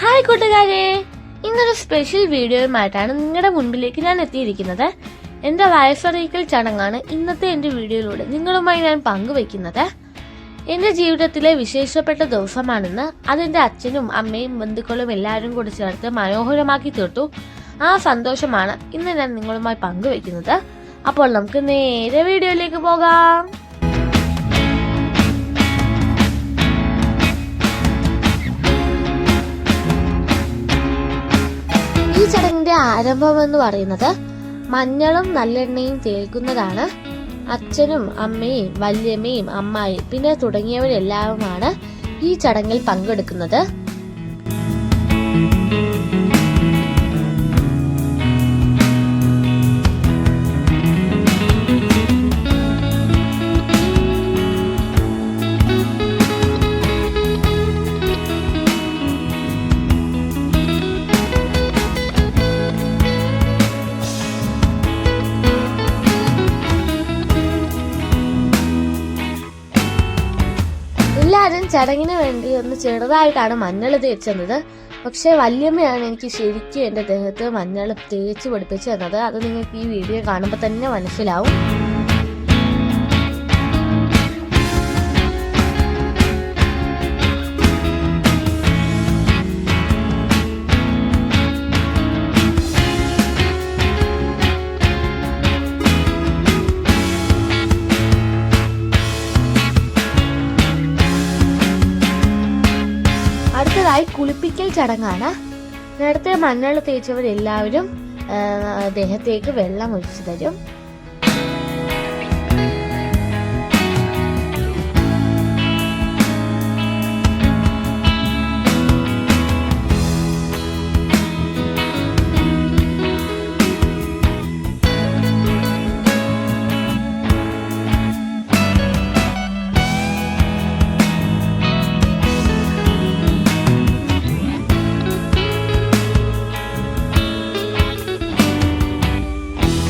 Hi കൂട്ടുകാരെ ഇന്നൊരു special വീഡിയോയുമായിട്ടാണ് നിങ്ങളുടെ മുൻപിലേക്ക് ഞാൻ എത്തിയിരിക്കുന്നത്. എന്റെ വയസ്സറിയിക്കൽ ചടങ്ങാണ് ഇന്നത്തെ എന്റെ വീഡിയോയിലൂടെ നിങ്ങളുമായി ഞാൻ പങ്കുവെക്കുന്നത് എന്റെ ജീവിതത്തിലെ വിശേഷപ്പെട്ട ദിവസമാണെന്ന് അതെന്റെ അച്ഛനും അമ്മയും ബന്ധുക്കളും എല്ലാവരും കൂടി ചേർത്ത് മനോഹരമാക്കി തീർത്തു. ആ സന്തോഷമാണ് ഇന്ന് ഞാൻ നിങ്ങളുമായി പങ്കുവെക്കുന്നത് അപ്പോൾ നമുക്ക് നേരെ വീഡിയോയിലേക്ക് പോകാം. ചടങ്ങിന്റെ ആരംഭം എന്ന് പറയുന്നത് മഞ്ഞളും നല്ലെണ്ണയും തേക്കുന്നതാണ് അച്ഛനും അമ്മയും വല്യമ്മയും അമ്മായി പിന്നെ തുടങ്ങിയവരെല്ലാവരുമാണ് ഈ ചടങ്ങിൽ പങ്കെടുക്കുന്നത്. എല്ലാവരും ചടങ്ങിന് വേണ്ടി ഒന്ന് ചെറുതായിട്ടാണ് മഞ്ഞൾ തേച്ചത് പക്ഷെ വല്യമ്മയാണ് എനിക്ക് ശരിക്കും എന്റെ ദേഹത്ത് മഞ്ഞൾ തേച്ച് പഠിപ്പിച്ചു തന്നത്. അത് നിങ്ങൾക്ക് ഈ വീഡിയോ കാണുമ്പോൾ തന്നെ മനസ്സിലാവും. അടുത്തതായി കുളിപ്പിക്കൽ ചടങ്ങാണ്. നേരത്തെ മഞ്ഞൾ തേച്ചവരെല്ലാവരും ദേഹത്തേക്ക് വെള്ളം ഒഴിച്ചു തരും.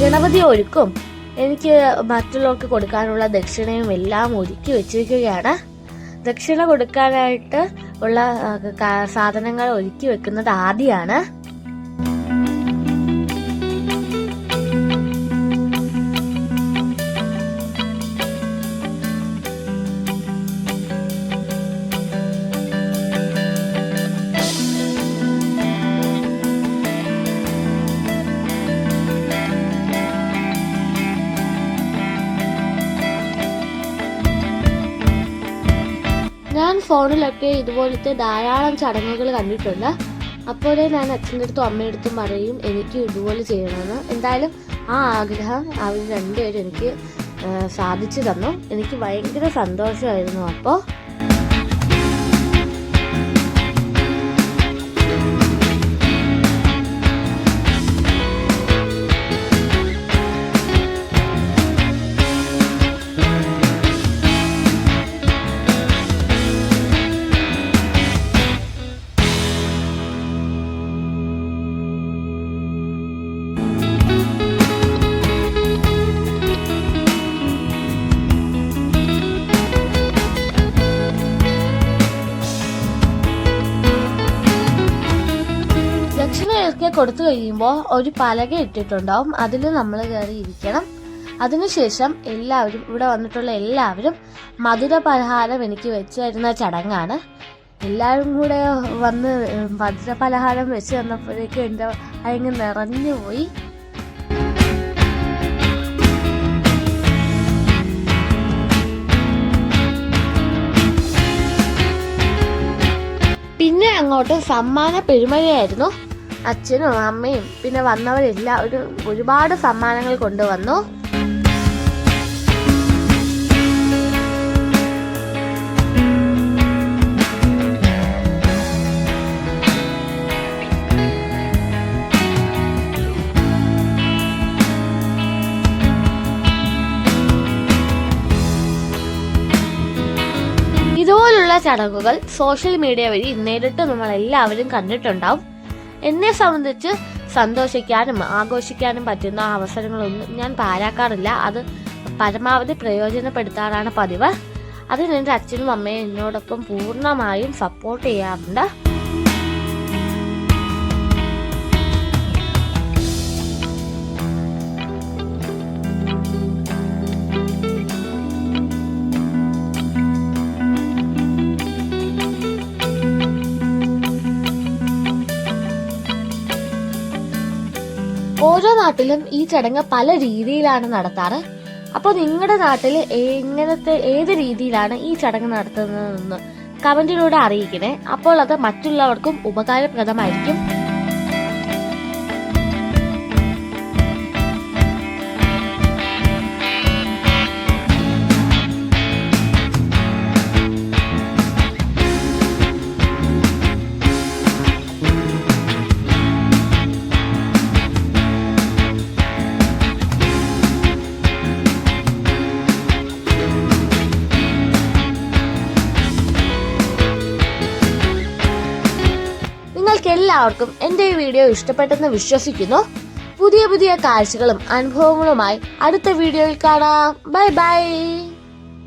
ഗണപതി ഒരുക്കും. എനിക്ക് മറ്റുള്ളവർക്ക് കൊടുക്കാനുള്ള ദക്ഷിണയും എല്ലാം ഒരുക്കി വെച്ചിരിക്കുകയാണ്. ദക്ഷിണ കൊടുക്കാനായിട്ട് ഉള്ള സാധനങ്ങൾ ഒരുക്കി വെക്കുന്നത് ആദ്യമാണ് ഫോണിലൊക്കെ ഇതുപോലത്തെ ധാരാളം ചടങ്ങുകൾ കണ്ടിട്ടുണ്ട്. അപ്പോഴേ ഞാൻ അച്ഛന്റെ അടുത്തും അമ്മയുടെ അടുത്തും പറയും എനിക്ക് ഇതുപോലെ ചെയ്യണമെന്ന്. എന്തായാലും ആ ആഗ്രഹം അവർ രണ്ടുപേരും എനിക്ക് സാധിച്ചു തന്നു. എനിക്ക് ഭയങ്കര സന്തോഷമായിരുന്നു അപ്പോൾ. ദക്ഷിണയൊക്കെ കൊടുത്തു കഴിയുമ്പോൾ ഒരു പലക ഇട്ടിട്ടുണ്ടാവും. അതിൽ നമ്മൾ കയറി ഇരിക്കണം. അതിനുശേഷം എല്ലാവരും ഇവിടെ വന്നിട്ടുള്ള എല്ലാവരും മധുര പലഹാരം എനിക്ക് വെച്ച് തരുന്ന ചടങ്ങാണ്. എല്ലാവരും കൂടെ വന്ന് മധുര പലഹാരം വെച്ച് തന്നപ്പോഴേക്കും എന്റെ അയങ്ങ് നിറഞ്ഞു പോയി. പിന്നെ അങ്ങോട്ട് സമ്മാന പെരുമഴയായിരുന്നു. അച്ഛനും അമ്മയും പിന്നെ വന്നവരെല്ലാവരും ഒരുപാട് സമ്മാനങ്ങൾ കൊണ്ടുവന്നു. ഇതുപോലുള്ള ചടങ്ങുകൾ സോഷ്യൽ മീഡിയ വഴി നേരിട്ട് നമ്മൾ എല്ലാവരും കണ്ടിട്ടുണ്ടാവും. എന്നെ സംബന്ധിച്ച് സന്തോഷിക്കാനും ആഘോഷിക്കാനും പറ്റുന്ന അവസരങ്ങളൊന്നും ഞാൻ പാരാക്കാറില്ല അത് പരമാവധി പ്രയോജനപ്പെടുത്താറാണ് പതിവ്. അതിന് എന്റെ അച്ഛനും അമ്മയും എന്നോടൊപ്പം പൂർണമായും സപ്പോർട്ട് ചെയ്യാറുണ്ട്. ഓരോ നാട്ടിലും ഈ ചടങ്ങ് പല രീതിയിലാണ് നടത്താറ്. അപ്പോൾ നിങ്ങളുടെ നാട്ടിൽ എങ്ങനത്തെ ഏത് രീതിയിലാണ് ഈ ചടങ്ങ് നടത്തുന്നതെന്ന് കമന്റിലൂടെ അറിയിക്കണേ. അപ്പോൾ അത് മറ്റുള്ളവർക്കും ഉപകാരപ്രദമായിരിക്കും. നിങ്ങൾക്ക് എല്ലാവർക്കും എന്റെ ഈ വീഡിയോ ഇഷ്ടപ്പെട്ടെന്ന് വിശ്വസിക്കുന്നു. പുതിയ പുതിയ കാഴ്ചകളും അനുഭവങ്ങളുമായി അടുത്ത വീഡിയോയിൽ കാണാം. Bye bye.